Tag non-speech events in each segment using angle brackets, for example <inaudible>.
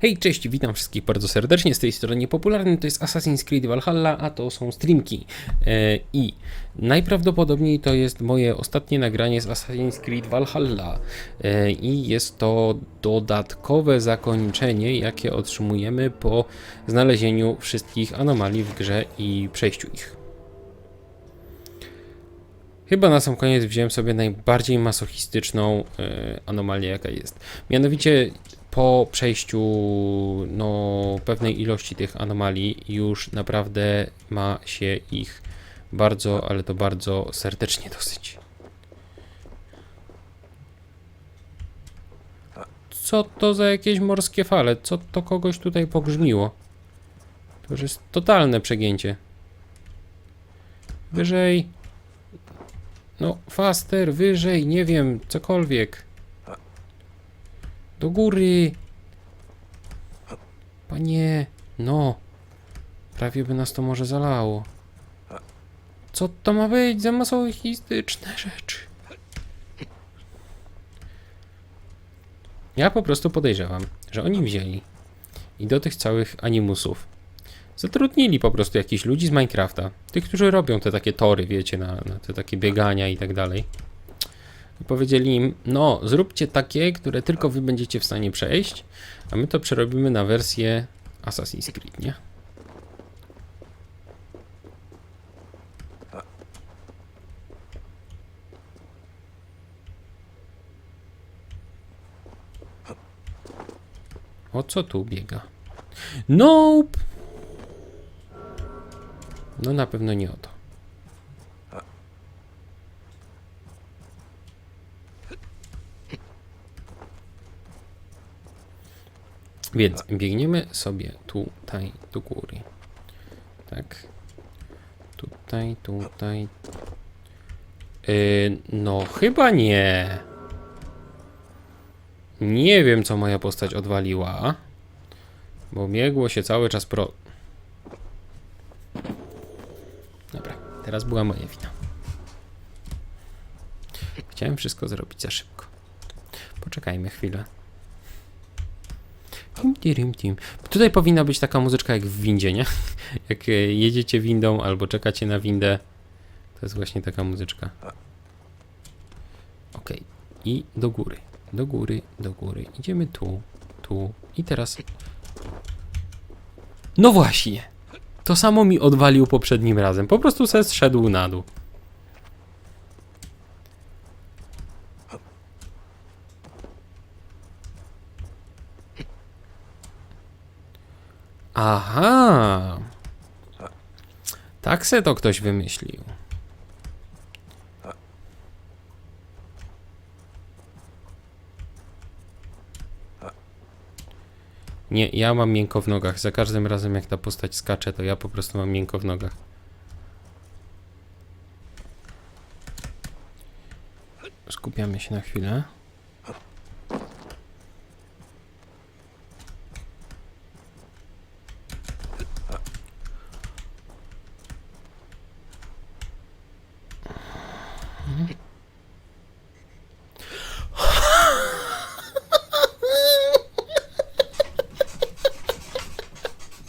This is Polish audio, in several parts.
Hej, cześć, witam wszystkich bardzo serdecznie. Z tej strony niepopularny to jest Assassin's Creed Valhalla, a to są streamki. E, I najprawdopodobniej to jest moje ostatnie nagranie z Assassin's Creed Valhalla. E, I jest to dodatkowe zakończenie, jakie otrzymujemy po znalezieniu wszystkich anomalii w grze i przejściu ich. Chyba na sam koniec wziąłem sobie najbardziej masochistyczną e, anomalię, jaka jest. Mianowicie po przejściu no, pewnej ilości tych anomalii już naprawdę ma się ich bardzo, ale to bardzo serdecznie dosyć. Co to za jakieś morskie fale? Co to kogoś tutaj pogrzmiło? To już jest totalne przegięcie. Wyżej. No, faster, wyżej, nie wiem, cokolwiek. Do góry. Panie, no. Prawie by nas to może zalało. Co to ma być za masochistyczne rzeczy? Ja po prostu podejrzewam, że oni wzięli i do tych całych animusów zatrudnili po prostu jakichś ludzi z Minecrafta. Tych, którzy robią te takie tory, wiecie, na, na te takie biegania i tak dalej. I powiedzieli im, no, zróbcie takie, które tylko wy będziecie w stanie przejść, a my to przerobimy na wersję Assassin's Creed, nie? O co tu biega? Nope! No na pewno nie o to. Więc biegniemy sobie tutaj do góry. Tak. Tutaj, tutaj. Yy, no, chyba nie. Nie wiem, co moja postać odwaliła. Bo biegło się cały czas pro. Dobra, teraz była moja wina. Chciałem wszystko zrobić za szybko. Poczekajmy chwilę. Tutaj powinna być taka muzyczka jak w windzie, nie? <laughs> Jak e, jedziecie windą albo czekacie na windę, to jest właśnie taka muzyczka. Ok. I do góry, do góry, do góry. Idziemy tu, tu i teraz... No właśnie! To samo mi odwalił poprzednim razem. Po prostu se zszedł na dół. Tak se to ktoś wymyślił. Nie, ja mam miękko w nogach. Za każdym razem jak ta postać skacze, to ja po prostu mam miękko w nogach. Skupiamy się na chwilę.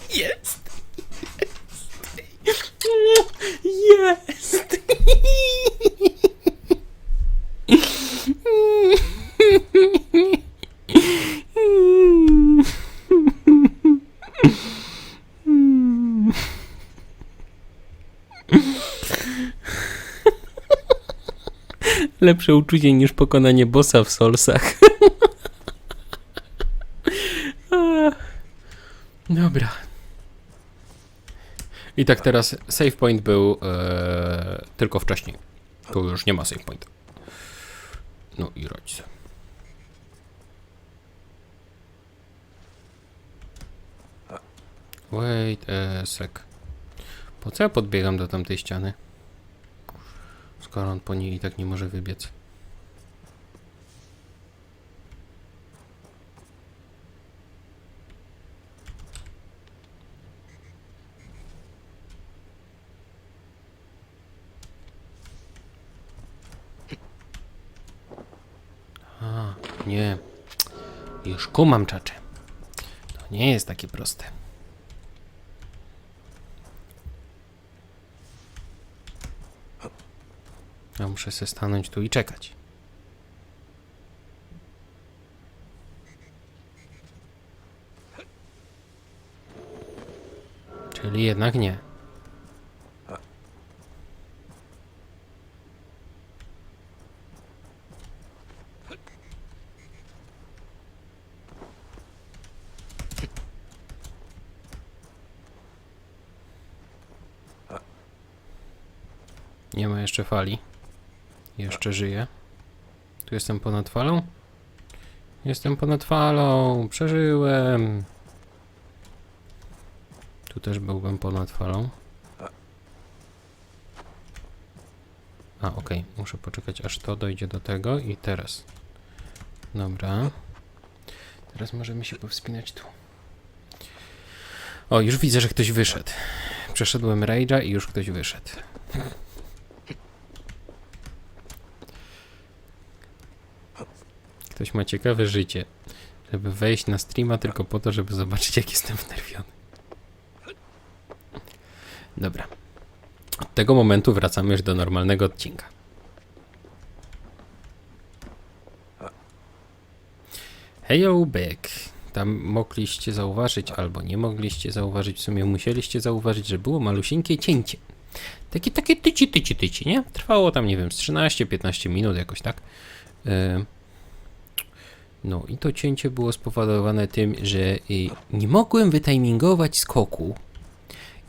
Jest! Jest! Lepsze uczucie niż pokonanie bossa w Solsach. <laughs> Dobra. I tak teraz save point był e, tylko wcześniej. Tu już nie ma save point. No i rodzice. Wait a sec. Po co ja podbiegam do tamtej ściany? Skoro on po niej i tak nie może wybiec. A, nie. Już kumam czacze. To nie jest takie proste. Ja muszę sobie stanąć tu i czekać. Czyli jednak nie. Nie ma jeszcze fali. Jeszcze żyję. Tu jestem ponad falą? Jestem ponad falą. Przeżyłem. Tu też byłbym ponad falą. A, okej. Muszę poczekać, aż to dojdzie do tego i teraz. Dobra. Teraz możemy się powspinać tu. O, już widzę, że ktoś wyszedł. Przeszedłem rage'a i już ktoś wyszedł. Ktoś ma ciekawe życie. Żeby wejść na streama tylko po to, żeby zobaczyć, jak jestem wnerwiony. Dobra. Od tego momentu wracamy już do normalnego odcinka. Heyo, back. Tam mogliście zauważyć, albo nie mogliście zauważyć, w sumie musieliście zauważyć, że było malusieńkie cięcie. Takie, takie tyci, tyci, tyci, nie? Trwało tam, nie wiem, z 13-15 minut jakoś tak. Yy, no i to cięcie było spowodowane tym, że y, nie mogłem wytimingować skoku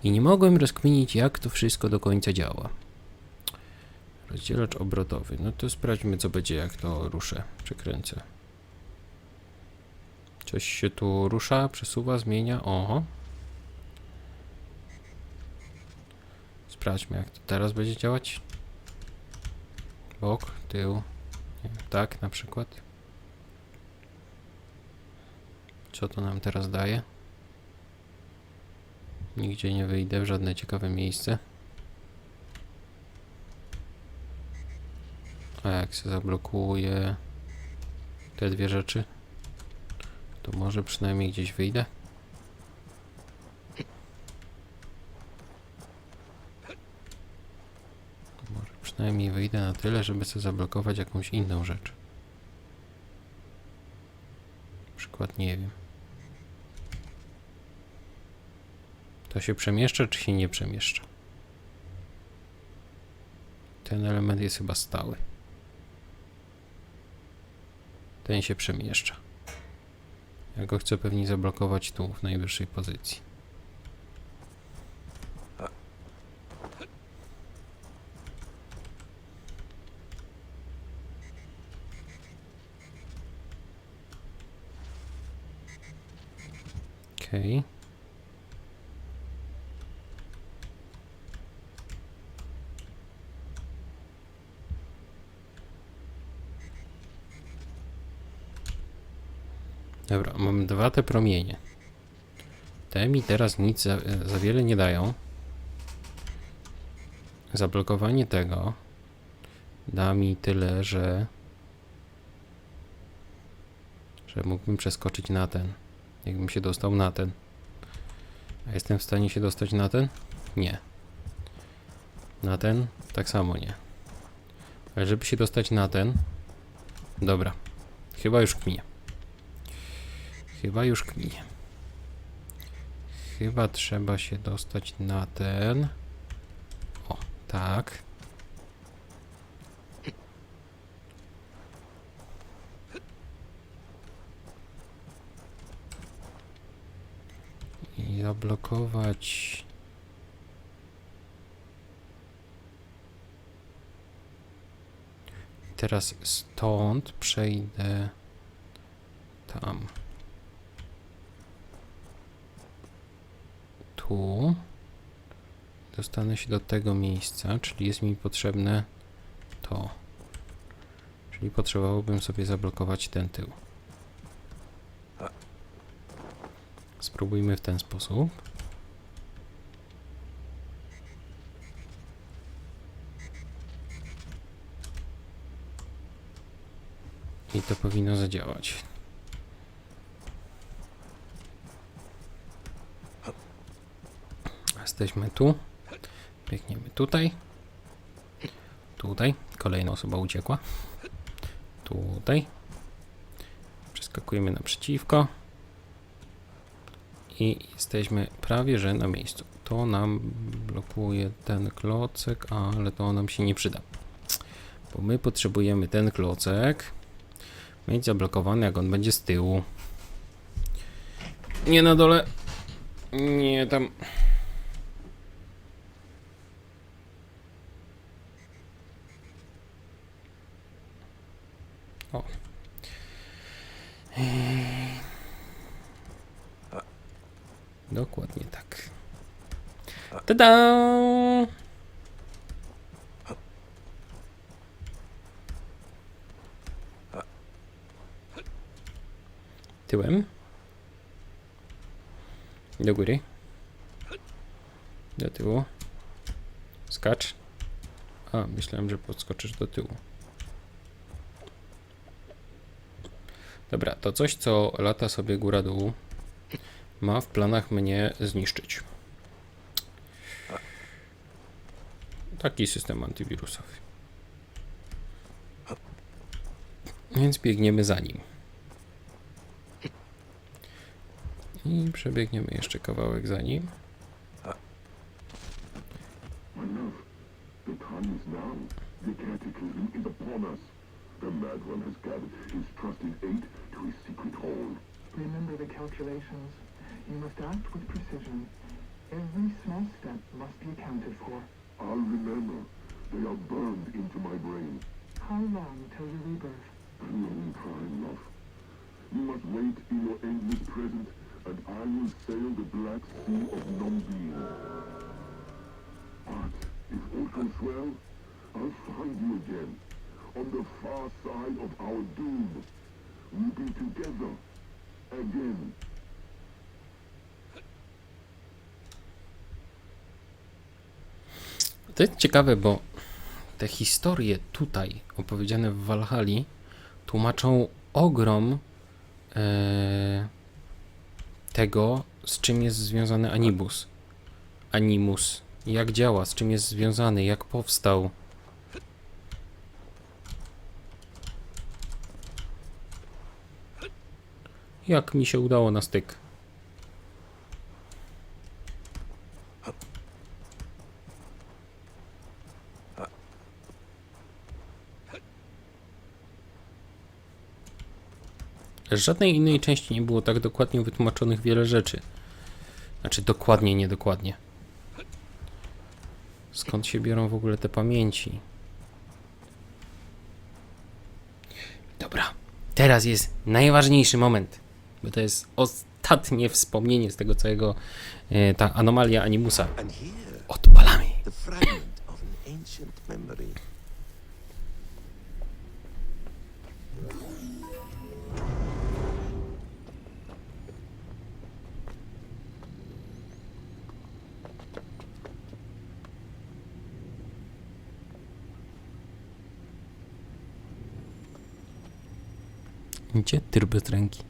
i nie mogłem rozkminić, jak to wszystko do końca działa. Rozdzielacz obrotowy. No to sprawdźmy, co będzie, jak to ruszę, przekręcę. Coś się tu rusza, przesuwa, zmienia. Oho. Sprawdźmy, jak to teraz będzie działać. Bok, tył. Tak, na przykład. Co to nam teraz daje? Nigdzie nie wyjdę w żadne ciekawe miejsce. A jak się zablokuje te dwie rzeczy, to może przynajmniej gdzieś wyjdę. Może przynajmniej wyjdę na tyle, żeby sobie zablokować jakąś inną rzecz. Przykład nie wiem. To się przemieszcza, czy się nie przemieszcza? Ten element jest chyba stały. Ten się przemieszcza. Ja go chcę pewnie zablokować tu, w najwyższej pozycji. Dobra, mam dwa te promienie. Te mi teraz nic za, za wiele nie dają. Zablokowanie tego da mi tyle, że że mógłbym przeskoczyć na ten. Jakbym się dostał na ten. A jestem w stanie się dostać na ten? Nie. Na ten? Tak samo nie. Ale żeby się dostać na ten... Dobra. Chyba już kminie. Chyba już kminie. Chyba trzeba się dostać na ten. O, tak. I zablokować. Teraz stąd przejdę tam. Tu. Dostanę się do tego miejsca, czyli jest mi potrzebne to. Czyli potrzebowałbym sobie zablokować ten tył. Spróbujmy w ten sposób. I to powinno zadziałać. Jesteśmy tu. Biegniemy tutaj. Tutaj. Kolejna osoba uciekła. Tutaj. Przeskakujemy naprzeciwko. I jesteśmy prawie że na miejscu. To nam blokuje ten klocek, ale to nam się nie przyda. Bo my potrzebujemy ten klocek mieć zablokowany, jak on będzie z tyłu. Nie na dole. Nie tam. O. Dokładnie tak. Tada! Tyłem. Do góry. Do tyłu. Skacz. A, myślałem, że podskoczysz do tyłu. Dobra, to coś, co lata sobie góra-dół, ma w planach mnie zniszczyć. Taki system antywirusowy. Więc biegniemy za nim. I przebiegniemy jeszcze kawałek za nim. The cataclysm is upon us. The Mad One has gathered his trusted eight to his secret hall. Remember the calculations. You must act with precision. Every small step must be accounted for. I'll remember. They are burned into my brain. How long till your rebirth? A long time, love. You must wait in your endless present, and I will sail the black sea of non-being. But if all goes well, I'll find you again. On the far side of our doom. We'll be together. Again. To jest ciekawe, bo te historie tutaj opowiedziane w Walhali tłumaczą ogrom e, tego, z czym jest związany Anibus. Animus. Jak działa, z czym jest związany, jak powstał. Jak mi się udało na styk. Z żadnej innej części nie było tak dokładnie wytłumaczonych wiele rzeczy. Znaczy dokładnie, niedokładnie. Skąd się biorą w ogóle te pamięci? Dobra, teraz jest najważniejszy moment, bo to jest ostatnie wspomnienie z tego całego, e, ta anomalia Animusa. Odpalamy. Gdzie tyr bez ręki?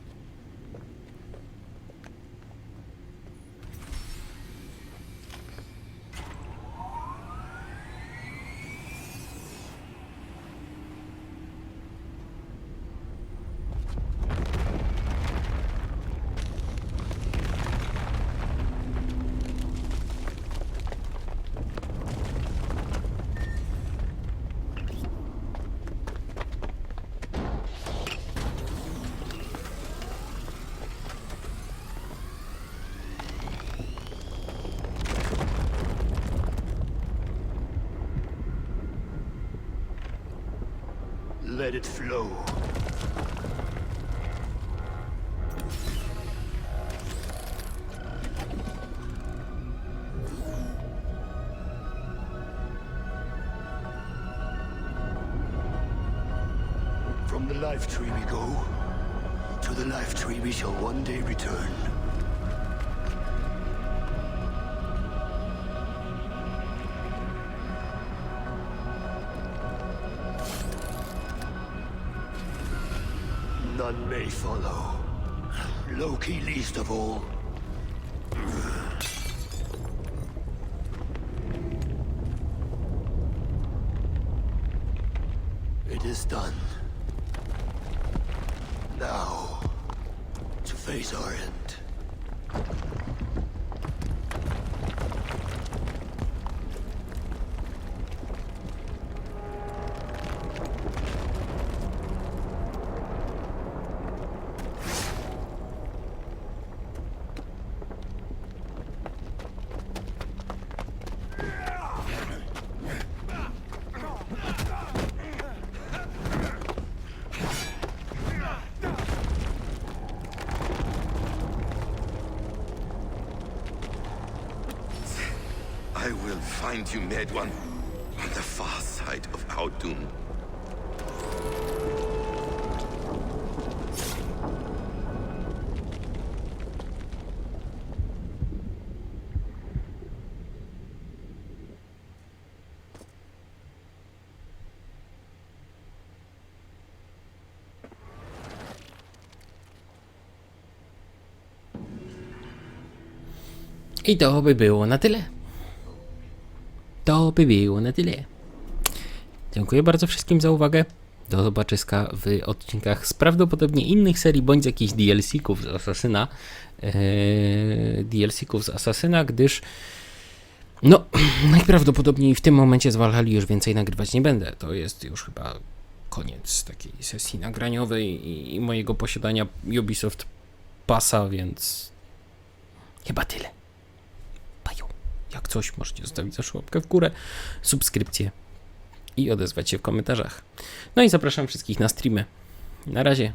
Let it flow. From the life tree we go, to the life tree we shall one day return. None may follow. Loki least of all. face our end. I will find you, One, on the far side of our doom. I to by było na tyle. To by było na tyle. Dziękuję bardzo wszystkim za uwagę. Do zobaczyska w odcinkach z prawdopodobnie innych serii, bądź jakichś DLC-ków z Asasyna. Eee, DLC-ków z Asasyna, gdyż no, <clears throat> najprawdopodobniej w tym momencie z już więcej nagrywać nie będę. To jest już chyba koniec takiej sesji nagraniowej i, i mojego posiadania Ubisoft Passa, więc chyba tyle. Jak coś, możecie zostawić też łapkę w górę, subskrypcję i odezwać się w komentarzach. No i zapraszam wszystkich na streamy. Na razie.